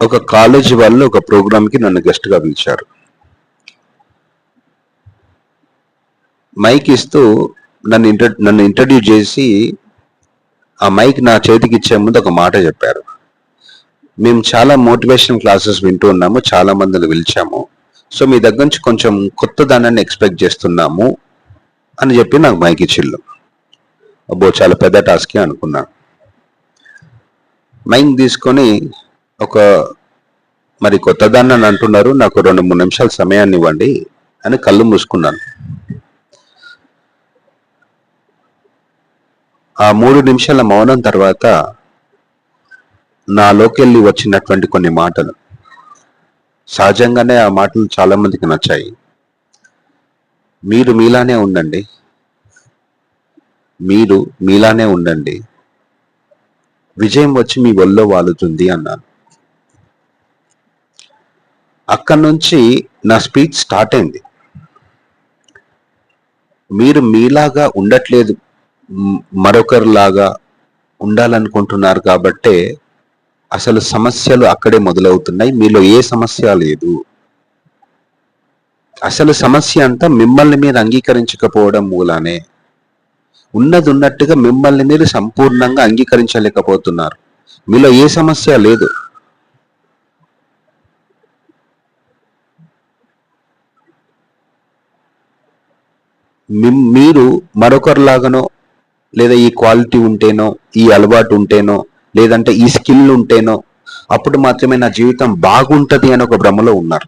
ఒక కాలేజీ వాళ్ళు ఒక ప్రోగ్రామ్కి నన్ను గెస్ట్గా పిలిచారు. మైక్ ఇస్తూ నన్ను ఇంటర్ నన్ను ఇంట్రడ్యూస్ చేసి ఆ మైక్ నా చేతికి ఇచ్చే ముందు ఒక మాట చెప్పారు. మేము చాలా మోటివేషన్ క్లాసెస్ వింటూ ఉన్నాము చాలా మందిని పిలిచాము. సో మీ దగ్గర నుంచి కొంచెం కొత్త దానాన్ని ఎక్స్పెక్ట్ చేస్తున్నాము అని చెప్పి నాకు మైక్ ఇచ్చిళ్ళు. అబ్బో చాలా పెద్ద టాస్కే అనుకున్నాను మైక్ తీసుకొని ఒక మరి కొత్తదాన్ని అని అంటున్నారు నాకు రెండు మూడు నిమిషాల సమయాన్ని ఇవ్వండి అని కళ్ళు మూసుకున్నాను. ఆ మూడు నిమిషాల మౌనం తర్వాత నాలోకెళ్ళి వచ్చినటువంటి కొన్ని మాటలు. సహజంగానే ఆ మాటలు చాలా మందికి నచ్చాయి. మీరు మీలానే ఉండండి. మీరు మీలానే ఉండండి. విజయం వచ్చి మీ ఒళ్ళో వాలుతుంది అన్నాను. అక్కడి నుంచి నా స్పీచ్ స్టార్ట్ అయింది. మీరు మీలాగా ఉండట్లేదు మరొకరిలాగా ఉండాలనుకుంటున్నారు కాబట్టే అసలు సమస్యలు అక్కడే మొదలవుతున్నాయి మీలో ఏ సమస్య లేదు. అసలు సమస్య అంతా మిమ్మల్ని మీరు అంగీకరించకపోవడం మూలానే. ఉన్నది ఉన్నట్టుగా మిమ్మల్ని మీరు సంపూర్ణంగా అంగీకరించలేకపోతున్నారు. మీలో ఏ సమస్య లేదు. మీరు మరొకరిలాగానో లేదా ఈ క్వాలిటీ ఉంటేనో ఈ అలవాటు ఉంటేనో లేదంటే ఈ స్కిల్ ఉంటేనో అప్పుడు మాత్రమే నా జీవితం బాగుంటది అని ఒక భ్రమలో ఉన్నారు.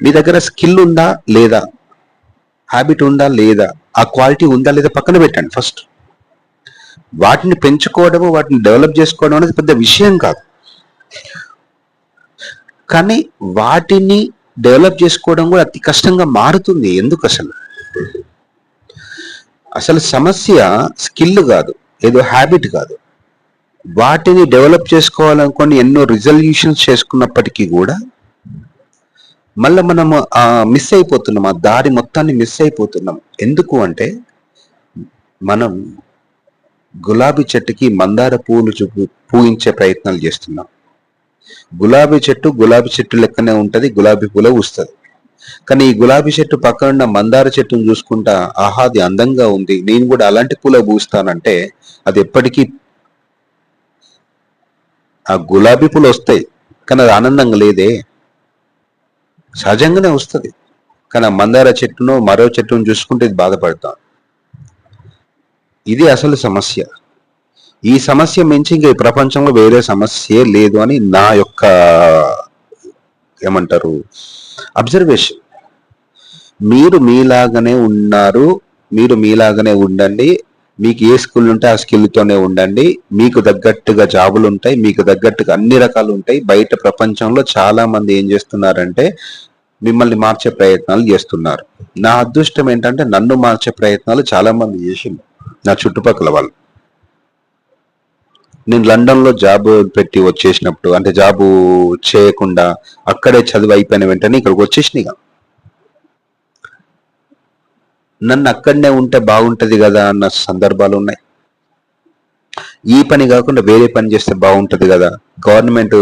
మీ దగ్గర స్కిల్ ఉందా లేదా? హ్యాబిట్ ఉందా లేదా? ఆ క్వాలిటీ ఉందా లేదా పక్కన పెట్టండి ఫస్ట్ వాటిని పెంచుకోవడము వాటిని డెవలప్ చేసుకోవడం అనేది పెద్ద విషయం కాదు. కానీ వాటిని డెవలప్ చేసుకోవడం కూడా అతి కష్టంగా మారుతుంది. ఎందుకు అసలు? అసలు సమస్య స్కిల్ కాదు ఏదో హ్యాబిట్ కాదు. వాటిని డెవలప్ చేసుకోవాలనుకొని ఎన్నో రిజల్యూషన్స్ చేసుకున్నప్పటికీ కూడా మళ్ళీ మనము ఆ మిస్ అయిపోతున్నాం ఆ దారి మొత్తాన్ని మిస్ అయిపోతున్నాం. ఎందుకు అంటే మనం గులాబీ చెట్టుకి మందార పువ్వులు చూపు పూయించే ప్రయత్నాలు చేస్తున్నాం. గులాబీ చెట్టు గులాబీ చెట్టు లెక్కనే ఉంటుంది గులాబీ పూల వస్తుంది కానీ ఈ గులాబీ చెట్టు పక్కన ఉన్న మందార చెట్టును చూసుకుంటా ఆహాది అందంగా ఉంది. నేను కూడా అలాంటి పూల పూస్తానంటే అది ఎప్పటికీ ఆ గులాబీ పూలు వస్తాయి. కానీ అది ఆనందంగా లేదే. సహజంగానే వస్తుంది. కానీ ఆ మందార చెట్టును మరో చెట్టును చూసుకుంటే ఇది బాధపడతాం. ఇది అసలు సమస్య. ఈ సమస్య మించి ఇంకా ఈ ప్రపంచంలో వేరే సమస్యే లేదు అని నా యొక్క ఏమంటారు అబ్జర్వేషన్. మీరు మీలాగానే ఉన్నారు మీరు మీలాగానే ఉండండి మీకు ఏ స్కిల్ ఉంటే ఆ స్కిల్తోనే ఉండండి. మీకు తగ్గట్టుగా జాబులు ఉంటాయి. మీకు తగ్గట్టుగా అన్ని రకాలు ఉంటాయి. బయట ప్రపంచంలో చాలా మంది ఏం చేస్తున్నారంటే మిమ్మల్ని మార్చే ప్రయత్నాలు చేస్తున్నారు. నా అదృష్టం ఏంటంటే నన్ను మార్చే ప్రయత్నాలు చాలా మంది చేసింది నా చుట్టుపక్కల వాళ్ళు. నేను లండన్లో జాబ్ పెట్టి వచ్చేసినప్పుడు అంటే జాబు చేయకుండా అక్కడే చదువు అయిపోయిన వెంటనే ఇక్కడికి వచ్చేసినాయి నన్ను అక్కడనే ఉంటే బాగుంటుంది కదా అన్న సందర్భాలు ఉన్నాయి. ఈ పని కాకుండా వేరే పని చేస్తే బాగుంటుంది కదా. గవర్నమెంట్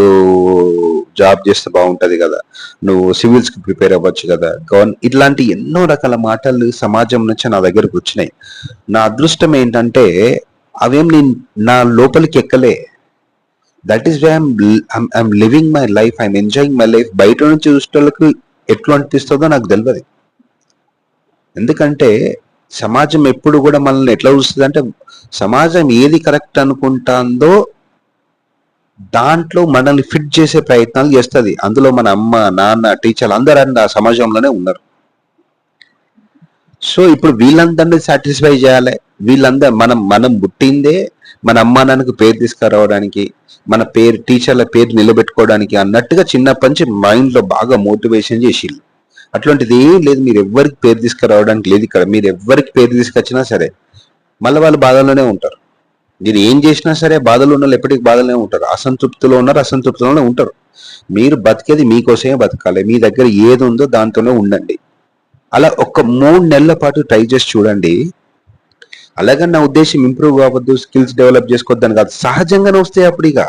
జాబ్ చేస్తే బాగుంటుంది కదా. నువ్వు సివిల్స్కి ప్రిపేర్ అవ్వచ్చు కదా. గవర్న ఇట్లాంటి ఎన్నో రకాల మాటలు సమాజం నుంచి నా దగ్గరకు వచ్చినాయి. నా అదృష్టం ఏంటంటే అవేం నేను నా లోపలికి ఎక్కలే. That is why I'm living my life I'm enjoying my life బయట నుంచి చూసేటోళ్ళకి ఎట్లా అనిపిస్తుందో నాకు తెలియదు ఎందుకంటే సమాజం ఎప్పుడు కూడా మనల్ని ఎట్లా చూస్తుంది అంటే సమాజం ఏది కరెక్ట్ అనుకుంటాందో దాంట్లో మనల్ని ఫిట్ చేసే ప్రయత్నాలు చేస్తుంది. అందులో మన అమ్మ నాన్న టీచర్లు అందరూ ఆ సమాజంలోనే ఉన్నారు. సో ఇప్పుడు వీళ్ళందరినీ సాటిస్ఫై చేయాలి. వీళ్ళందరూ మనం మనం పుట్టిందే మన అమ్మా నాన్నకు పేరు తీసుకురావడానికి మన పేరు టీచర్ల పేరు నిలబెట్టుకోవడానికి అన్నట్టుగా చిన్నప్పటి నుంచి మైండ్లో బాగా మోటివేషన్ చేసిళ్ళు. అట్లాంటిది ఏం లేదు మీరు ఎవ్వరికి పేరు తీసుకురావడానికి లేదు ఇక్కడ. మీరు ఎవ్వరికి పేరు తీసుకొచ్చినా సరే మళ్ళీ వాళ్ళు బాధలోనే ఉంటారు. మీరు ఏం చేసినా సరే బాధలు ఉన్న వాళ్ళు ఎప్పటికీ బాధలోనే ఉంటారు. అసంతృప్తిలో ఉన్నారు అసంతృప్తిలోనే ఉంటారు. మీరు బతికేది మీకోసమే బతకాలి. మీ దగ్గర ఏది ఉందో దాంతోనే ఉండండి. అలా ఒక మూడు నెలల పాటు ట్రై చేసి చూడండి. అలాగే నా ఉద్దేశం ఇంప్రూవ్ అవ్వద్దు స్కిల్స్ డెవలప్ చేసుకోవద్దని కాదు. సహజంగానే వస్తాయి అప్పుడు ఇక.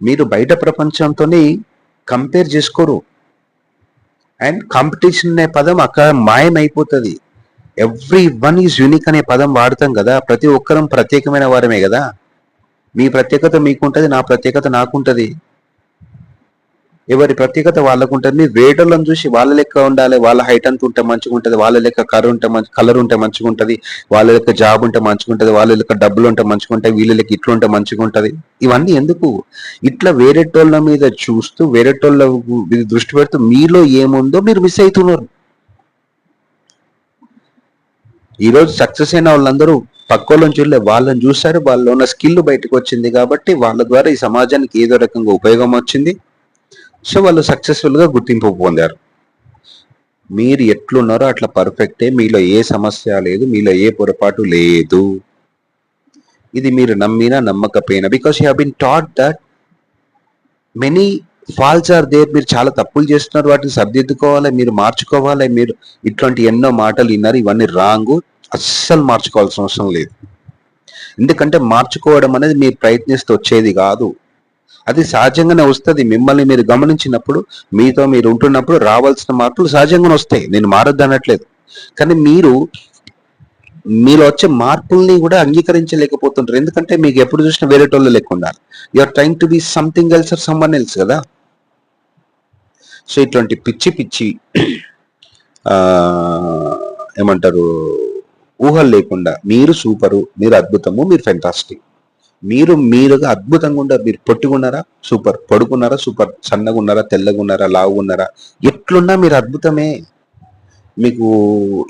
మీరు బయట ప్రపంచంతోని కంపేర్ చేసుకోరు. అండ్ కాంపిటీషన్ అనే పదం అక్కడ మాయమైపోతుంది. ఎవ్రీ వన్ ఈజ్ యూనిక్ అనే పదం వాడతాం కదా ప్రతి ఒక్కరం ప్రత్యేకమైన వారమే కదా. మీ ప్రత్యేకత మీకుంటుంది నా ప్రత్యేకత నాకుంటుంది. ఎవరి ప్రత్యేకత వాళ్ళకు ఉంటుంది మీరు వేటర్లను చూసి వాళ్ళ లెక్క ఉండాలి వాళ్ళ హైట్ అంత ఉంటే మంచిగా ఉంటుంది వాళ్ళ లెక్క కర్ర ఉంటే మంచి కలర్ ఉంటే మంచిగా ఉంటుంది వాళ్ళ లెక్క జాబ్ ఉంటే మంచిగా ఉంటుంది వాళ్ళ లెక్క డబ్బులు ఉంటే మంచిగా ఉంటాయి వీళ్ళ లెక్క ఇట్లా ఉంటే మంచిగా ఉంటుంది. ఇవన్నీ ఎందుకు? ఇట్లా వేరేటోళ్ళ మీద చూస్తూ వేరేటోళ్ళ మీద దృష్టి పెడుతూ మీలో ఏముందో మీరు మిస్ అవుతున్నారు ఈ రోజు సక్సెస్ అయిన వాళ్ళందరూ పక్కోళ్ళని చూడలే వాళ్ళని చూశారు వాళ్ళలో ఉన్న స్కిల్ బయటకు వచ్చింది కాబట్టి వాళ్ళ ద్వారా ఈ సమాజానికి ఏదో రకంగా ఉపయోగం వచ్చింది. సో వాళ్ళు సక్సెస్ఫుల్గా గుర్తింపు పొందారు. మీరు ఎట్లున్నారో అట్లా పర్ఫెక్టే మీలో ఏ సమస్య లేదు మీలో ఏ పొరపాటు లేదు. ఇది మీరు నమ్మినా నమ్మకపోయినా because you been taught that many false are there మీరు చాలా తప్పులు చేస్తున్నారు వాటిని సర్దిద్దుకోవాలి మీరు మార్చుకోవాలి మీరు ఇట్లాంటి ఎన్నో మాటలు విన్నారు ఇవన్నీ రాంగు అస్సలు మార్చుకోవాల్సిన అవసరం లేదు. ఎందుకంటే మార్చుకోవడం అనేది మీరు ప్రయత్నిస్తూ వచ్చేది కాదు. అది సహజంగానే వస్తుంది. మిమ్మల్ని మీరు గమనించినప్పుడు మీతో మీరు ఉంటున్నప్పుడు రావాల్సిన మార్పులు సహజంగానే వస్తాయి. నేను మారద్దు అనట్లేదు. కానీ మీరు మీరు వచ్చే మార్పుల్ని కూడా అంగీకరించలేకపోతుంటారు. ఎందుకంటే మీకు ఎప్పుడు చూసినా వేరేటోళ్ళు లేకుండా ఉండాలి. Or trying to be something else or someone else కదా? సో ఇట్లాంటి పిచ్చి పిచ్చి ఏమంటారు ఊహలు లేకుండా మీరు సూపరు మీరు అద్భుతము మీరు ఫెంటాస్టిక్ మీరు మీరుగా అద్భుతంగా ఉండరు మీరు పొట్టుకున్నారా సూపర్. పడుకున్నారా సూపర్. సన్నగా ఉన్నారా? తెల్లగా ఉన్నారా? ఉన్నారా? ఎట్లున్నా మీరు అద్భుతమే. మీకు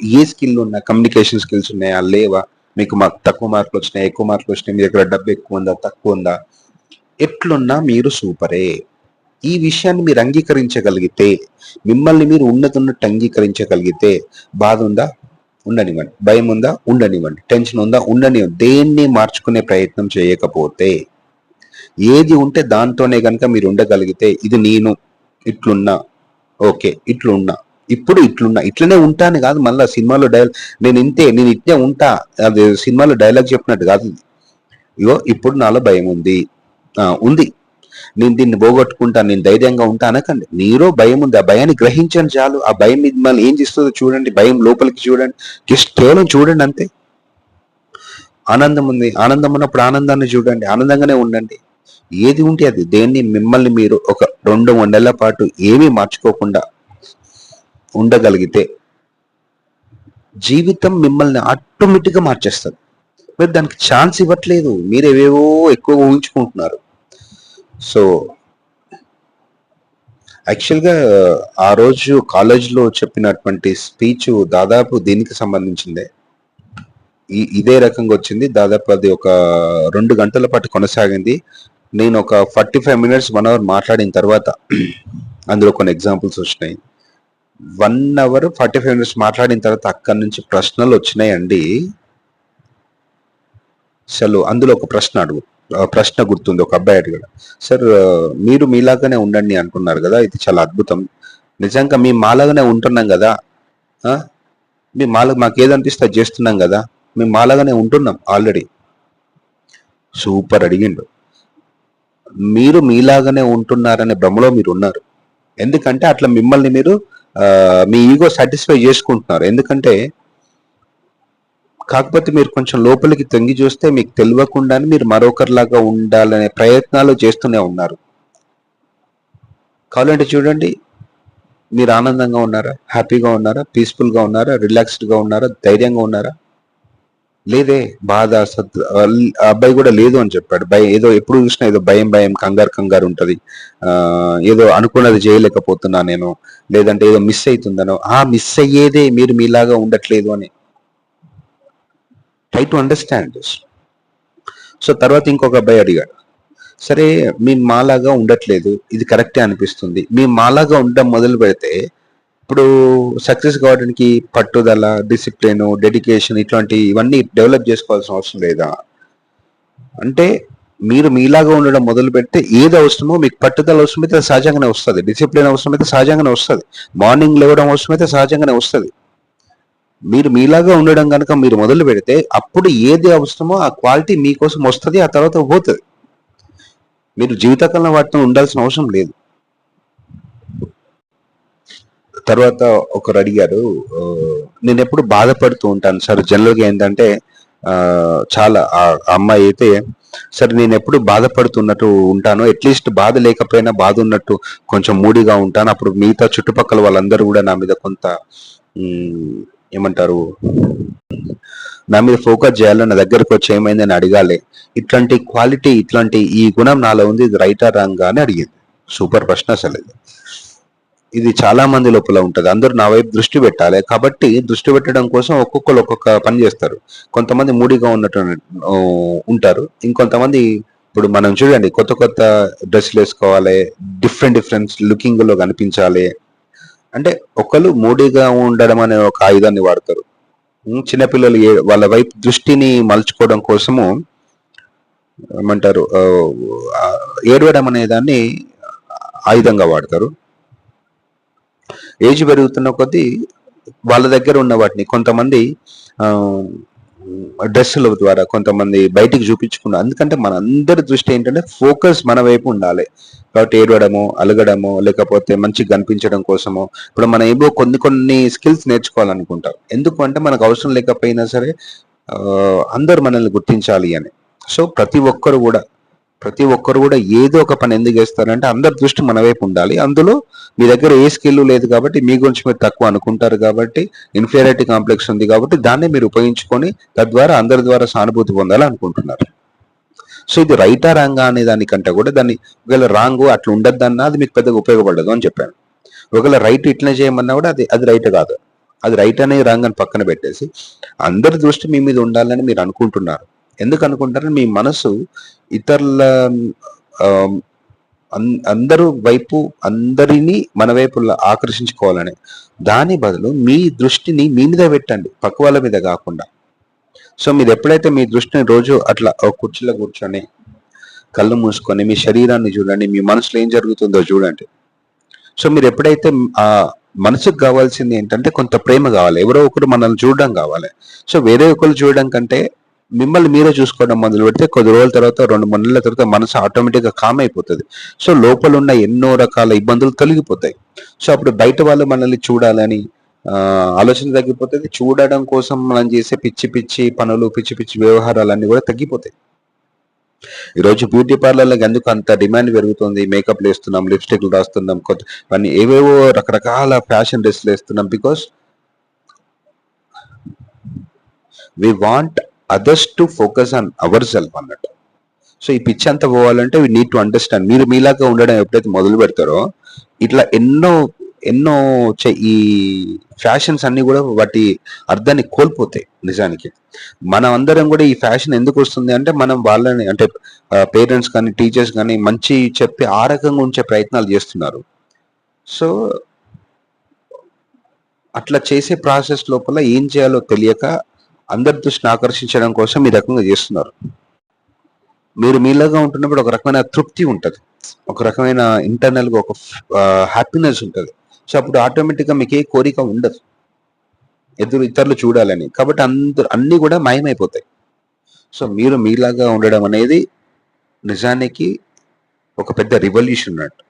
ఏ స్కిల్ ఉన్నా కమ్యూనికేషన్ స్కిల్స్ ఉన్నాయా? లేవా? మీకు మాకు తక్కువ మార్కులు వచ్చినాయి? ఎక్కువ మార్కులు వచ్చినాయి? మీ దగ్గర డబ్బు ఎక్కువ ఉందా? తక్కువ ఉందా? ఎట్లున్నా మీరు సూపరే. ఈ విషయాన్ని మీరు అంగీకరించగలిగితే మిమ్మల్ని మీరు ఉన్నతున్నట్టు అంగీకరించగలిగితే బాధ ఉందా? ఉండనివ్వండి. భయం ఉందా? ఉండనివ్వండి. టెన్షన్ ఉందా? ఉండనివ్వండి. దేన్ని మార్చుకునే ప్రయత్నం చేయకపోతే ఏది ఉంటే దాంతోనే కనుక మీరు ఉండగలిగితే ఇది నేను ఇట్లున్నా ఓకే ఇట్లున్నా ఇప్పుడు ఇట్లున్నా ఇట్లనే ఉంటాను కాదు. మళ్ళీ సినిమాలో డైలాగ్ నేను ఇంతే నేను ఇట్లే ఉంటా అది సినిమాలో డైలాగ్ చెప్పినట్టు కాదు ఇగో ఇప్పుడు నాలో భయం ఉంది. ఉంది. నేను దీన్ని పోగొట్టుకుంటా నేను ధైర్యంగా ఉంటా అనకండి. నీరో భయం ఉంది ఆ భయాన్ని గ్రహించండి చాలు. ఆ భయం మిమ్మల్ని ఏం చేస్తుందో చూడండి భయం లోపలికి చూడండి. జస్ట్ కేవలం చూడండి అంతే. ఆనందం ఉంది ఆనందం ఉన్నప్పుడు ఆనందాన్ని చూడండి ఆనందంగానే ఉండండి. ఏది ఉంటే అది దేన్ని మిమ్మల్ని మీరు ఒక రెండు మూడు నెలల పాటు ఏమీ మార్చుకోకుండా ఉండగలిగితే జీవితం మిమ్మల్ని ఆటోమేటిక్గా మార్చేస్తుంది. మీరు దానికి ఛాన్స్ ఇవ్వట్లేదు. మీరు ఏవేవో ఎక్కువ ఊహించుకుంటున్నారు. సో యాక్చువల్గా ఆ రోజు కాలేజ్లో చెప్పినటువంటి స్పీచ్ దాదాపు దీనికి సంబంధించిందే. ఈ ఇదే రకంగా వచ్చింది. దాదాపు అది ఒక రెండు గంటల పాటు కొనసాగింది. నేను ఒక forty five minutes one hour మాట్లాడిన తర్వాత అందులో కొన్ని ఎగ్జాంపుల్స్ వచ్చినాయి. One hour forty five minutes మాట్లాడిన తర్వాత అక్కడి నుంచి ప్రశ్నలు వచ్చినాయండి. అసలు అందులో ఒక ప్రశ్న అడుగు. ప్రశ్న గుర్తుంది ఒక అబ్బాయి అడిగాడు. సార్ మీరు మీలాగానే ఉండండి అంటున్నారు కదా ఇది చాలా అద్భుతం. నిజంగా మేము మాలాగానే ఉంటున్నాం కదా మీ మేము మాల మాకు ఏదనిపిస్తే చేస్తున్నాం కదా మేము మాలాగానే ఉంటున్నాం ఆల్రెడీ. సూపర్ అడిగిండు. మీరు మీలాగానే ఉంటున్నారనే భ్రమలో మీరు ఉన్నారు ఎందుకంటే అట్లా మిమ్మల్ని మీరు మీ ఈగో సాటిస్ఫై చేసుకుంటున్నారు. ఎందుకంటే కాకపోతే మీరు కొంచెం లోపలికి తొంగి చూస్తే మీకు తెలియకుండానే మీరు మరొకరిలాగా ఉండాలనే ప్రయత్నాలు చేస్తూనే ఉన్నారు. కావాలంటే చూడండి మీరు ఆనందంగా ఉన్నారా? హ్యాపీగా ఉన్నారా? పీస్ఫుల్గా ఉన్నారా? రిలాక్స్డ్గా ఉన్నారా? ధైర్యంగా ఉన్నారా? లేదే బాధ సత్ ఆ అబ్బాయి కూడా లేదు అని చెప్పాడు. భయం ఏదో ఎప్పుడు చూసినా ఏదో భయం భయం కంగారు కంగారు ఉంటుంది. ఏదో అనుకున్నది చేయలేకపోతున్నా నేను లేదంటే ఏదో మిస్ అవుతుందనో ఆ మిస్ అయ్యేదే మీరు మీలాగా ఉండట్లేదు అని. Try to understand this so తర్వాత ఇంకొక అబ్బాయి అడిగాడు సరే మేము మాలాగా ఉండట్లేదు ఇది కరెక్టే అనిపిస్తుంది. మేము మాలాగా ఉండడం మొదలు పెడితే ఇప్పుడు సక్సెస్ కావడానికి పట్టుదల డిసిప్లిన్ డెడికేషన్ ఇట్లాంటి ఇవన్నీ డెవలప్ చేసుకోవాల్సిన అవసరం లేదా? అంటే మీరు మీలాగా ఉండడం మొదలు పెడితే ఏది అవసరమో మీకు పట్టుదల అవసరమైతే సహజంగానే వస్తుంది డిసిప్లిన్ అవసరమైతే సహజంగానే వస్తుంది. మార్నింగ్ లేవడం అవసరమైతే సహజంగానే వస్తుంది. మీరు మీలాగా ఉండడం కనుక మీరు మొదలు పెడితే అప్పుడు ఏది అవసరమో ఆ క్వాలిటీ మీకోసం వస్తుంది ఆ తర్వాత పోతుంది. మీరు జీవితకాలం వాటితో ఉండాల్సిన అవసరం లేదు. తర్వాత ఒకరు అడిగారు నేను ఎప్పుడు బాధపడుతూ ఉంటాను. సార్ జనరల్గా ఏంటంటే చాలా ఆ అమ్మాయి అయితే సరే నేను ఎప్పుడు బాధపడుతున్నట్టు ఉంటాను. అట్లీస్ట్ బాధ లేకపోయినా బాధ ఉన్నట్టు కొంచెం మూడిగా ఉంటాను. అప్పుడు మిగతా చుట్టుపక్కల వాళ్ళందరూ కూడా నా మీద కొంత ఏమంటారు? నా మీద ఫోకస్ చేయాలి నా దగ్గరకు వచ్చి ఏమైంది అని అడగాలి. ఇట్లాంటి క్వాలిటీ ఇట్లాంటి ఈ గుణం నాలో ఉంది ఇది రైటా రాంగ్ అని అడిగింది. సూపర్ ప్రశ్న అసలు ఇది. ఇది చాలా మంది లోపల ఉంటుంది. అందరూ నా వైపు దృష్టి పెట్టాలి. కాబట్టి దృష్టి పెట్టడం కోసం ఒక్కొక్కరు ఒక్కొక్క పని చేస్తారు. కొంతమంది మూడిగా ఉన్నట్టు ఉంటారు. ఇంకొంతమంది ఇప్పుడు మనం చూడండి కొత్త కొత్త డ్రెస్సులు వేసుకోవాలి డిఫరెంట్ డిఫరెంట్ లుకింగ్లో కనిపించాలి. అంటే ఒకళ్ళు మూడీగా ఉండడం అనే ఒక ఆయుధాన్ని వాడతారు. చిన్నపిల్లలు ఏ- వాళ్ళ వైపు దృష్టిని మలుచుకోవడం కోసము ఏమంటారు ఏడవడం అనే దాన్ని ఆయుధంగా వాడతారు. ఏజ్ పెరుగుతున్న కొద్దీ వాళ్ళ దగ్గర ఉన్న వాటిని కొంతమంది డ్రెస్సుల ద్వారా కొంతమంది బయటికి చూపించుకున్నారు ఎందుకంటే మన అందరి దృష్టి ఏంటంటే ఫోకస్ మన వైపు ఉండాలి. కాబట్టి ఏడవడము అలగడము లేకపోతే మంచి కనిపించడం కోసము. ఇప్పుడు మనం ఏవో కొన్ని కొన్ని స్కిల్స్ నేర్చుకోవాలనుకుంటాం. ఎందుకు అంటే మనకు అవసరం లేకపోయినా సరే అందరు మనల్ని గుర్తించాలి అని. సో ప్రతి ఒక్కరు కూడా ప్రతి ఒక్కరు కూడా ఏదో ఒక పని ఎందుకు చేస్తారంటే అందరి దృష్టి మన వైపు ఉండాలి. అందులో మీ దగ్గర ఏ స్కిల్ లేదు కాబట్టి మీ గురించి మీరు తక్కువ అనుకుంటారు కాబట్టి ఇన్ఫీరియారిటీ కాంప్లెక్స్ ఉంది కాబట్టి దాన్ని మీరు ఉపయోగించుకొని తద్వారా అందరి ద్వారా సానుభూతి పొందాలి అనుకుంటున్నారు. సో ఇది రైటా రాంగా అనే దానికంటే కూడా దాన్ని ఒకవేళ రాంగు అట్లా ఉండద్దన్నా అది మీకు పెద్దగా ఉపయోగపడదు అని చెప్పాను. ఒకవేళ రైట్ ఇట్లా చేయమన్నా కూడా అది అది రైట్ కాదు. అది రైట్ అనే రాంగ్ అని పక్కన పెట్టేసి అందరి దృష్టి మీ మీద ఉండాలని మీరు అనుకుంటున్నారు. ఎందుకు అనుకుంటారు మీ మనసు ఇతరుల అందరూ వైపు అందరినీ మన వైపు ఆకర్షించుకోవాలని. దాని బదులు మీ దృష్టిని మీ మీద పెట్టండి పక్క వాళ్ళ మీద కాకుండా. సో మీరు ఎప్పుడైతే మీ దృష్టిని రోజు అట్లా ఒక కుర్చీలో కూర్చొని కళ్ళు మూసుకొని మీ శరీరాన్ని చూడండి మీ మనసులో ఏం జరుగుతుందో చూడండి. సో మీరు ఎప్పుడైతే ఆ మనసుకు కావాల్సింది ఏంటంటే కొంత ప్రేమ కావాలి. ఎవరో ఒకరు మనల్ని చూడడం కావాలి. సో వేరే ఒకరు చూడడం కంటే మిమ్మల్ని మీరే చూసుకోవడం మొదలు పెడితే కొద్ది రోజుల తర్వాత రెండు మూడు నెలల తర్వాత మనసు ఆటోమేటిక్గా కామ్ అయిపోతుంది సో లోపల ఉన్న ఎన్నో రకాల ఇబ్బందులు తొలగిపోతాయి. సో అప్పుడు బయట వాళ్ళు మనల్ని చూడాలని ఆలోచన తగ్గిపోతుంది. చూడడం కోసం మనం చేసే పిచ్చి పిచ్చి పనులు పిచ్చి పిచ్చి వ్యవహారాలన్నీ కూడా తగ్గిపోతాయి. ఈరోజు బ్యూటీ పార్లర్లకు ఎందుకు అంత డిమాండ్ పెరుగుతుంది? మేకప్ వేస్తున్నాం లిప్స్టిక్లు రాస్తున్నాం కొత్త కానీ ఏవేవో రకరకాల ఫ్యాషన్ డ్రెస్లు వేస్తున్నాం. Because we want others to focus on our self అన్నట్టు. సో ఈ పిచ్ అంతా పోవాలంటే వీ నీడ్ టు అండర్స్టాండ్ మీరు మీలాగా ఉండడం ఎప్పుడైతే మొదలు పెడతారో ఇట్లా ఎన్నో ఎన్నో చే- ఈ ఫ్యాషన్స్ అన్ని కూడా వాటి అర్థాన్ని కోల్పోతాయి నిజానికి. మనం అందరం కూడా ఈ ఫ్యాషన్ ఎందుకు వస్తుంది అంటే మనం వాళ్ళని అంటే పేరెంట్స్ కానీ టీచర్స్ కానీ మంచి చెప్పి ఆ రకంగా ఉంచే ప్రయత్నాలు చేస్తున్నారు. సో అట్లా చేసే ప్రాసెస్ లోపల ఏం చేయాలో తెలియక అందరి దృష్టిని ఆకర్షించడం కోసం ఈ రకంగా చేస్తున్నారు. మీరు మీలాగా ఉంటున్నప్పుడు ఒక రకమైన తృప్తి ఉంటుంది. ఒక రకమైన ఇంటర్నల్గా ఒక హ్యాపీనెస్ ఉంటుంది. సో అప్పుడు ఆటోమేటిక్గా మీకు ఏ కోరిక ఉండదు. ఎదురు ఇతరులు చూడాలని. కాబట్టి అందరు అన్ని కూడా మాయమైపోతాయి. సో మీరు మీలాగా ఉండడం అనేది నిజానికి ఒక పెద్ద రివల్యూషన్ అన్నట్టు.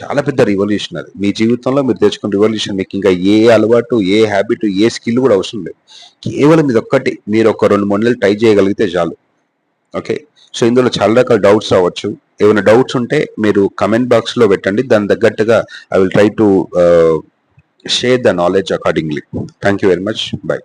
చాలా పెద్ద రివల్యూషన్ అది. మీ జీవితంలో మీరు తెచ్చుకున్న రివల్యూషన్ మీకు ఇంకా ఏ అలవాటు ఏ హ్యాబిట్ ఏ స్కిల్ కూడా అవసరం లేదు. కేవలం ఇది ఒక్కటి మీరు ఒక రెండు మూడు నెలలు ట్రై చేయగలిగితే చాలు. ఓకే సో ఇందులో చాలా రకాల డౌట్స్ అవ్వచ్చు ఏమైనా డౌట్స్ ఉంటే మీరు కమెంట్ బాక్స్లో పెట్టండి. దాని తగ్గట్టుగా I will try to share the knowledge accordingly thank you very much bye